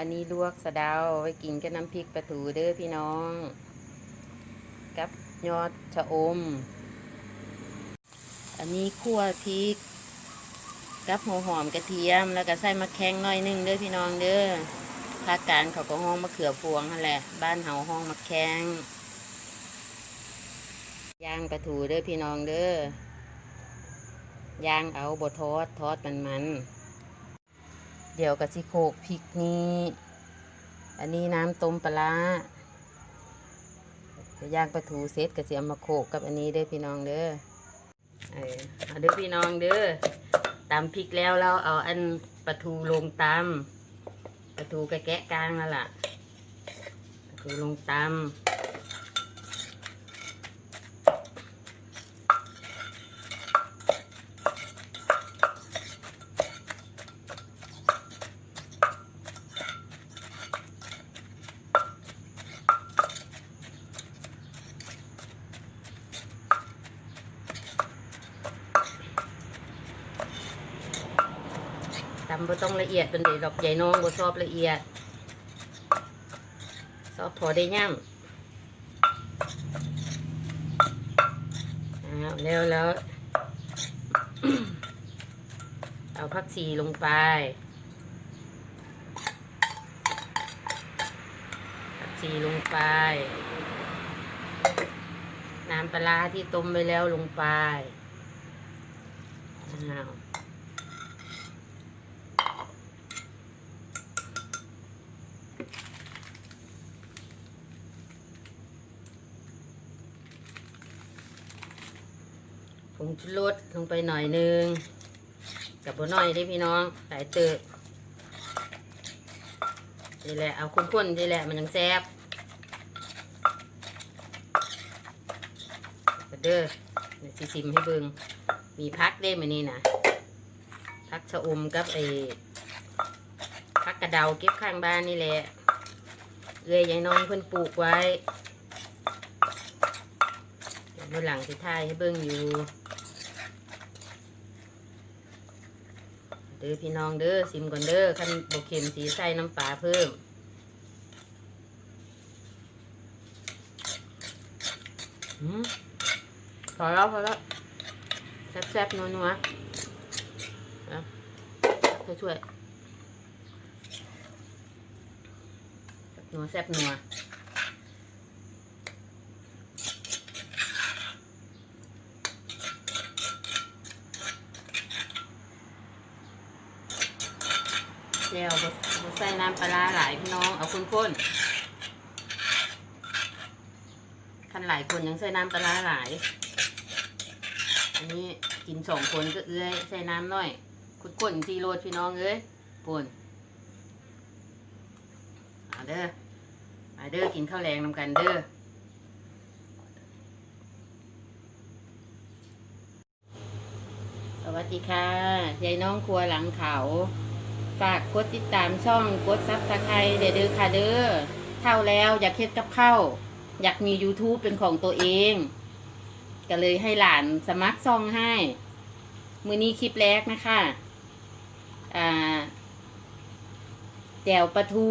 อันนี้ลวกสะเดาไว้กินกับน้ำพริกปลาทูเด้อพี่น้อง กับยอดชะอม อันนี้คั่วพริก กับหัวหอมกระเทียมแล้วก็ใส่มะแข้งหน้อยหนึงเด้อพี่น้องเด้อภาคกลางเขาก็ห้องมะเขือพวงนั่นแหละ บ้านเฮาห้องมะแข้งย่างปลาทูเด้อพี่น้องเด้อย่างเอาบทอดทอดมันมัน เดี๋ยวกะสิโขกพริกนี้ อันนี้น้ำต้มปลาร้าย่างปลาทูเสร็จกะสิเอามาโขกกับอันนี้เด้อพี่น้องเด้อเออเอาเด้อพี่น้องเด้อตำพริกแล้วเราเอาอันปลาทูลงตำปลาทูกะแกะกลางนั่นล่ะปลาทูลงตำ บ่ต้องละเอียดเป็นเด็ดอกใหญ่น้องบ่ชอบละเอียดชอบพอได้ย่ำแล้วแล้ว เอาผักชีลงไปผักชีลงไป น้ำปลาร้าที่ต้มไปแล้วลงไปอ้าว งชูรสลงไปหน่อยนึงกับบัวน้อยได้พี่น้องหลายเติบนี่แหละเอาข้นๆนี่แหละมันยังแซ่บเด้อเดี๋ยวสิซิมให้เบิงมีพักได้มานี่นะพักชะอมกับไอ้พักกระเดาเก็บข้างบ้านนี่แหละเอ้ยยายน้องเพิ่นปลูกไว้เดี๋ยวหลังสิถ่ายให้เบิ่งอยู่ เด้ อพี่น้องเด้อซิมก่อนเด้อคันบกเค็มสีใส่น้ำปลาเพิ่มอืมพอแล้วพอแล้วแซ่บๆนัวๆนะช่วยช่วยๆนัวแซ่บนัว แล้วบ่ใส่น้ำปลาหลายพี่น้อง เอาข้นๆคันหลายคนยังใส่น้ำปลาหลาย อันนี้กินสองคนก็เอื้อยใส่น้ำหน่อยคุ้นทีโรดพี่น้องเอ้ยป่นเอาเด้อมาเด้อกินข้าวแรงนำกันเด้อสวัสดีค่ะยายน้องครัวหลังเขา ฝากกดติดตามช่องกดซับสไครต์เด้อเด้อค่ะเด้อเท่าแล้วอยากเฮ็ดกับข้าวอยากมี YouTube เป็นของตัวเอง ก็เลยให้หลานสมัครซองให้ มือนี้คลิปแรกนะคะอ่าแจวปลาทู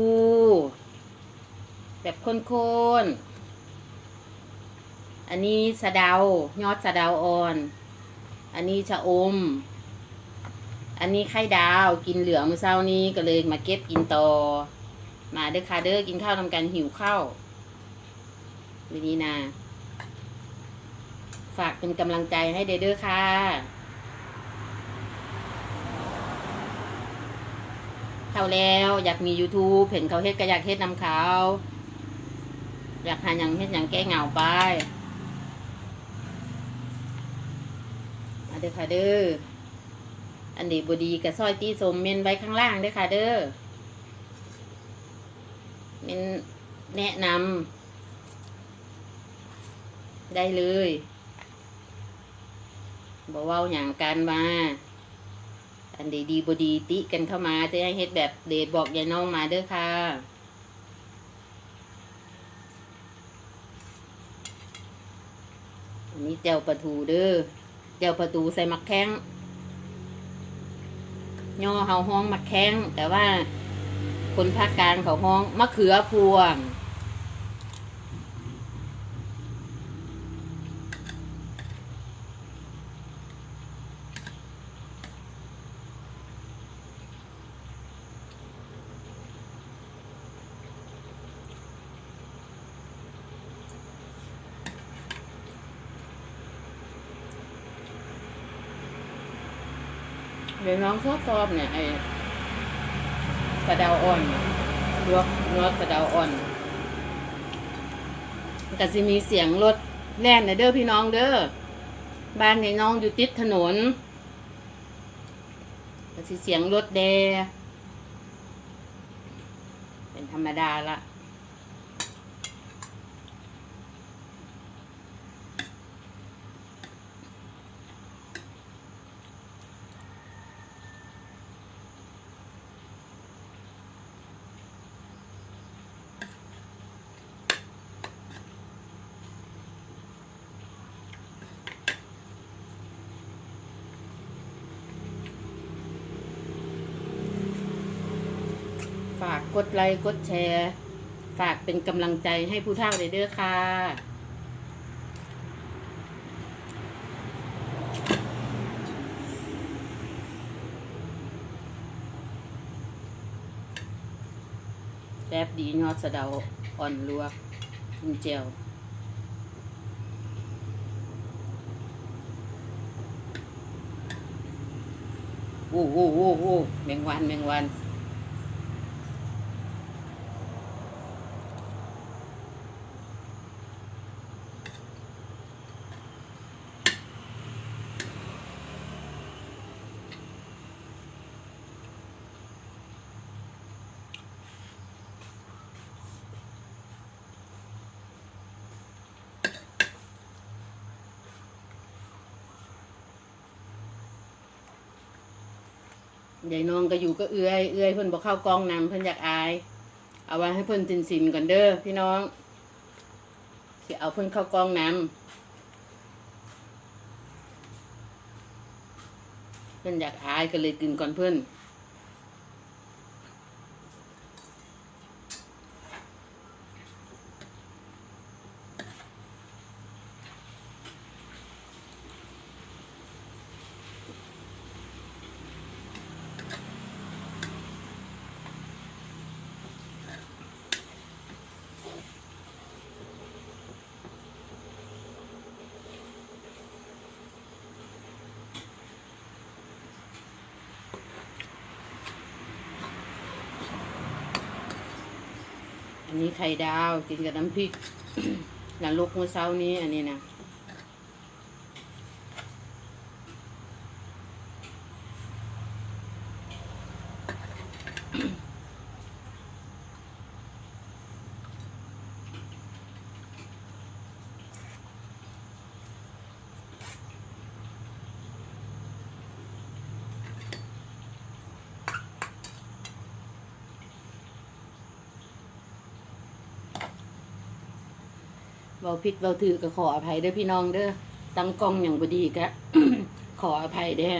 แบบข้นๆ อันนี้สะเดายอดสะเดาอ่อน อันนี้ชะอม อันนี้ไข่ดาวกินเหลืองมื่อเช้านี้ก็เลยมาเก็บกินต่อ มาเด้อค่ะเด้อกินข้าวนำกันหิวข้าววันนี้นะฝากเป็นกำลังใจให้เดเดอร์ค่ะเข้าแล้วอยากมี YouTube เห็นเขาเฮ็ดก็อยากเฮ็ดนำเขา อยากหาอย่างเฮ็ดอย่างแก้เหงาไปมาเด้อค่ะเด้อ อันดีบดีกับซอยตีสมเมนไว้ข้างล่างด้อค่ะ เด้อเมนแนะนำได้เลยบอกว่าอย่างการมา อันดีดีบดีติกันเข้ามาจะให้เฮ็ดแบบเดทบอกยายน้องมาเด้อค่ะอันนี้เจ้าปลาทูเด้อเจ้าปลาทูใส่มักแข้ง ย่อเฮาห้องมักแข้งแต่ว่าคนภาคกลางเขาห้องมะเขือพวง ดี๋ยวน้องชอบชอบเนี่ยไอ้สะเดาอ่อนลวกเนื้อสะเดาอ่อนแต่สิมีเสียงรถแล่นนะเด้อพี่น้องเด้อบ้านในน้องอยู่ติดถนนก็สิเสียงรถแดเป็นธรรมดาละ ฝา กดไลค์ กดแชร์ ฝากเป็นกำลังใจให้ผู้เฒ่าเด้อค่ะ แซบดียอดสะเดาอ่อนลวกกินเจียวโอ้โหโอ้โหแมงวันแมงวัน ยายน้องก็อยู่ก็เอื้อยเอื้อยเพิ่นบอกเข้ากองน้ำเพิ่นอยากอาย เอาไว้ให้เพิ่นตินสินก่อนเด้อพี่น้องสิเอาเพิ่นเข้ากองน้ำเพิ่นอยากอายก็เลยกินก่อนเพิ่น อันนี้ไข่ดาวกินกับน้ำพริกหลังลูกเมื่อเช้านี้อันนี้นะ เบาพิดเบาถือก็ขออภัยเด้อพี่น้องเด้อตั้งกล้องอย่างบดีกะ ขออภัยเด้อ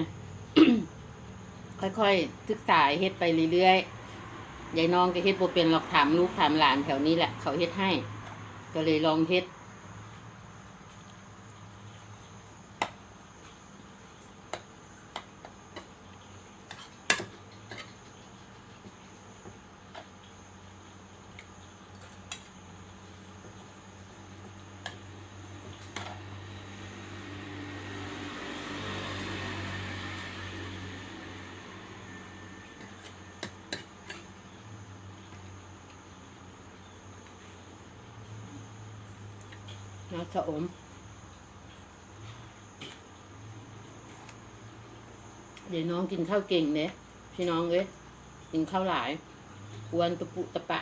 ค่อยๆศึกษาเฮ็ดไปเรื่อยๆยายน้องก็เฮ็ดบ่เป็นหรอกถามลูกถามหลานแถวนี้แหละ เขาเฮ็ดให้ ก็เลยลองเฮ็ด นะชะอมเดี๋ยวน้องกินข้าวเก่งเนี่ยพี่น้องเอ้ยกินข้าวหลายกวนตะปุตะปะ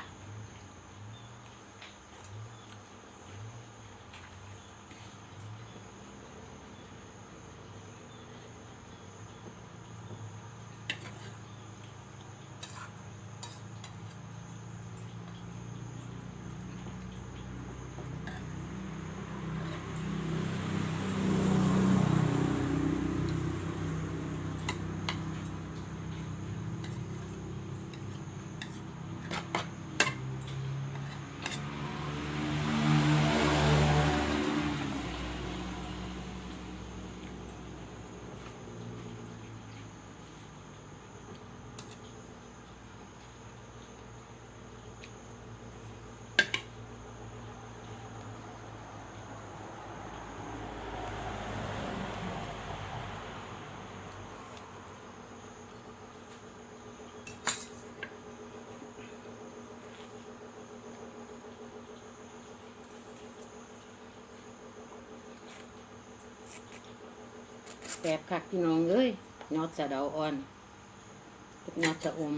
สบคักพี่น้องเลยยอดสะเดาอ่อนกับยอดสะอม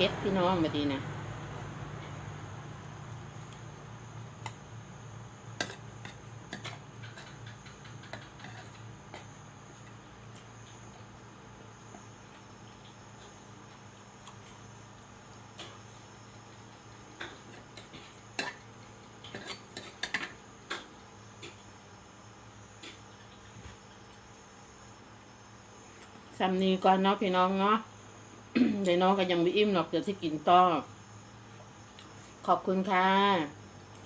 พชรพี่น้องมาดีนะสำนีก่อนเนาะพี่น้องเนาะ เดี๋ยวน้องก็ยังไม่อิ่มหรอกเดี๋ยวที่กินต่อ ขอบคุณค่ะ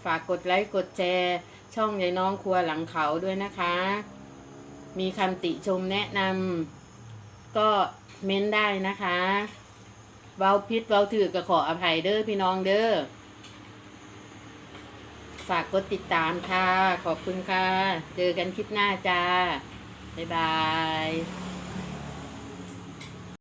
ฝากกดไลค์กดแชร์ช่องยายน้องครัวหลังเขาด้วยนะคะ มีคำติชมแนะนำก็เม้นได้นะคะเบาพิษเบาถือก็ขออภัยเด้อพี่น้องเด้อ ฝากกดติดตามค่ะ ขอบคุณค่ะ เจอกันคลิปหน้าจ้า บ๊ายบาย